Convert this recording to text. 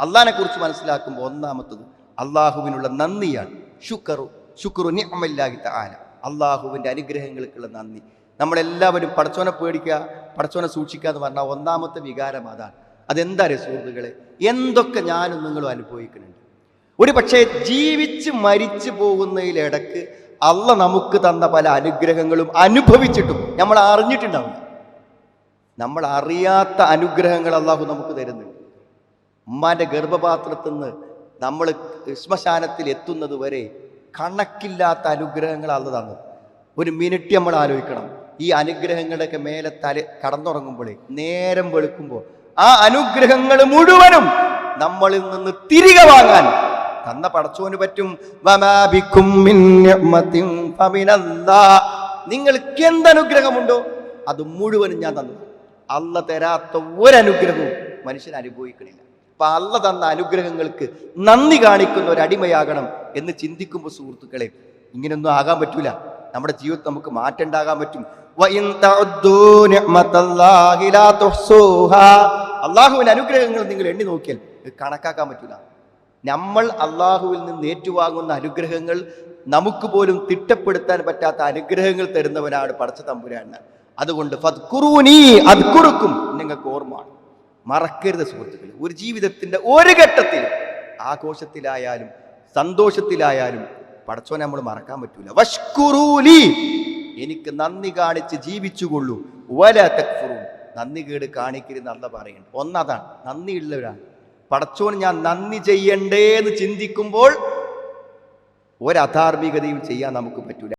അള്ളാഹിനെ കുറിച്ച് മനസ്സിലാക്കുമ്പോൾ ഒന്നാമത്തത് അള്ളാഹുവിനുള്ള നന്ദിയാണ്. ശുക്റു ശുക്റു നിഅമല്ലാഹി ആന അള്ളാഹുവിന്റെ അനുഗ്രഹങ്ങൾക്കുള്ള നന്ദി. നമ്മളെല്ലാവരും പടച്ചോനെ പേടിക്കുക പടച്ചോനെ സൂക്ഷിക്കുക എന്ന് പറഞ്ഞാൽ ഒന്നാമത്തെ വികാരം അതാണ്. അതെന്താ സുഹൃത്തുക്കളെ? എന്തൊക്കെ ഞാനും നിങ്ങളും അനുഭവിക്കുന്നുണ്ട്. ഒരു പക്ഷേ ജീവിച്ച് മരിച്ചു പോകുന്നതിലിടക്ക് അള്ള നമുക്ക് തന്ന പല അനുഗ്രഹങ്ങളും അനുഭവിച്ചിട്ടും നമ്മൾ അറിഞ്ഞിട്ടുണ്ടാവില്ല. നമ്മൾ അറിയാത്ത അനുഗ്രഹങ്ങൾ അള്ളാഹു നമുക്ക് തരുന്നുണ്ട്. ഉമ്മാന്റെ ഗർഭപാത്രത്തിൽ നിന്ന് നമ്മൾ ശ്മശാനത്തിൽ എത്തുന്നത് വരെ കണക്കില്ലാത്ത അനുഗ്രഹങ്ങൾ അല്ല തന്നത് ഒരു മിനിറ്റ് നമ്മൾ ആലോചിക്കണം. ഈ അനുഗ്രഹങ്ങളുടെയൊക്കെ മേലെ തല കടന്നുറങ്ങുമ്പോഴേ നേരം വെളുക്കുമ്പോൾ ആ അനുഗ്രഹങ്ങൾ മുഴുവനും നമ്മളിൽ നിന്ന് തിരികെ വാങ്ങാൻ. തന്ന പടച്ചോന് പറ്റും. നിങ്ങൾക്ക് എന്തനുഗ്രഹമുണ്ടോ അത് മുഴുവനും ഞാൻ തന്നു. അല്ല തരാത്ത ഒരനുഗ്രഹവും മനുഷ്യൻ അനുഭവിക്കണില്ല. അപ്പൊ അല്ല തന്ന അനുഗ്രഹങ്ങൾക്ക് നന്ദി കാണിക്കുന്ന ഒരു അടിമയാകണം എന്ന് ചിന്തിക്കുമ്പോൾ സുഹൃത്തുക്കളെ ഇങ്ങനെയൊന്നും ആകാൻ പറ്റൂല. നമ്മുടെ ജീവിതം നമുക്ക് മാറ്റണ്ടാകാൻ പറ്റും. അള്ളാഹുവിന്റെ അനുഗ്രഹങ്ങൾ നിങ്ങൾ എണ്ണി നോക്കിയാൽ കണക്കാക്കാൻ പറ്റൂല. നമ്മൾ അള്ളാഹുവിൽ നിന്ന് ഏറ്റുവാങ്ങുന്ന അനുഗ്രഹങ്ങൾ നമുക്ക് പോലും തിട്ടപ്പെടുത്താൻ പറ്റാത്ത അനുഗ്രഹങ്ങൾ തരുന്നവനാണ് പടച്ച തമ്പുരാണ് അതുകൊണ്ട് ഫദ്കുറൂനി അദ്കുറുക്കും. നിങ്ങൾക്ക് ഓർമ്മയാണ് മറക്കരുത് സുഹൃത്തുക്കൾ ഒരു ജീവിതത്തിന്റെ ഒരു ഘട്ടത്തിൽ ആഘോഷത്തിലായാലും സന്തോഷത്തിലായാലും പടച്ചോനെ നമ്മൾ മറക്കാൻ പറ്റൂല. വഷ്കുറൂലി എനിക്ക് നന്ദി കാണിച്ച് ജീവിച്ചുകൊള്ളൂ. വല തക്ഫുറൂൻ നന്ദി കേട് കാണിക്കരുത് നല്ല പറയുന്നു ഒന്നതാണ് നന്ദിയുള്ളവരാണ്. പടച്ചോൻ ഞാൻ നന്ദി ചെയ്യണ്ടേ എന്ന് ചിന്തിക്കുമ്പോൾ ഒരധാർമികതയും ചെയ്യാൻ നമുക്ക് പറ്റൂല.